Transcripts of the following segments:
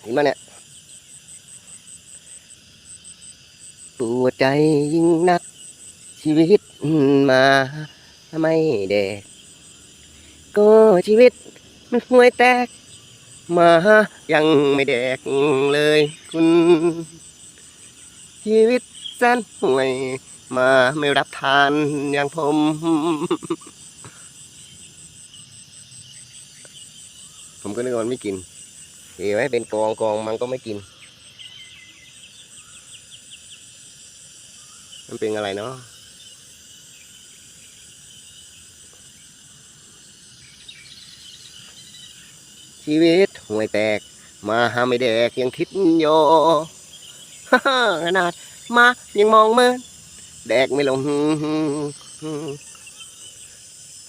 เห็นไหมเนี่ยปวดใจยิ่งนัก ชีวิตมาไม่แดกก็ชีวิตมันห่วยแตก มายังไม่แดกเลยคุณ ชีวิตแสนห่วยมาไม่รับทานอย่างผมผมก็นึกว่ามันไม่กิน เห็นไหมเป็นกองกองมันก็ไม่กิน มันเป็นอะไรเนาะชีวิตห่วยแตก มาหาไม่แดกยังคิดโยขนาดมายังมองเมินแดกไม่ลง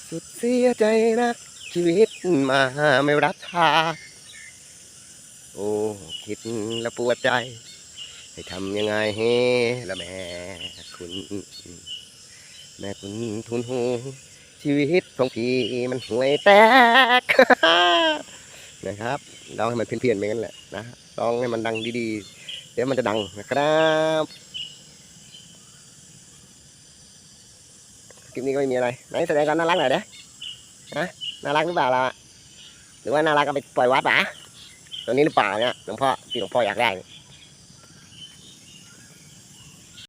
สุดเสียใจนักชีวิตมาไม่รับทา โอ้คิดแล้วปวดใจ ให้ทำยังไงให้ละแม่คุณ แม่คุณทุนหูชีวิตของพี่มันห่วยแตก นะครับร้องให้มันเพี้ยนๆไปงั้นแหละนะร้องให้มันดังดีๆ เดี๋ยวมันจะดังนะครับคลิปนี้ก็ไม่มีอะไรไหนแสดงความน่ารักหน่อยเด้นะน่ารักหรือเปล่าล่ะหรือว่าน่ารักก็ไปปล่อยวัดปะ ตัวนี้หรือเปล่าเนี่ยหลวงพ่อที่หลวงพ่ออยากได้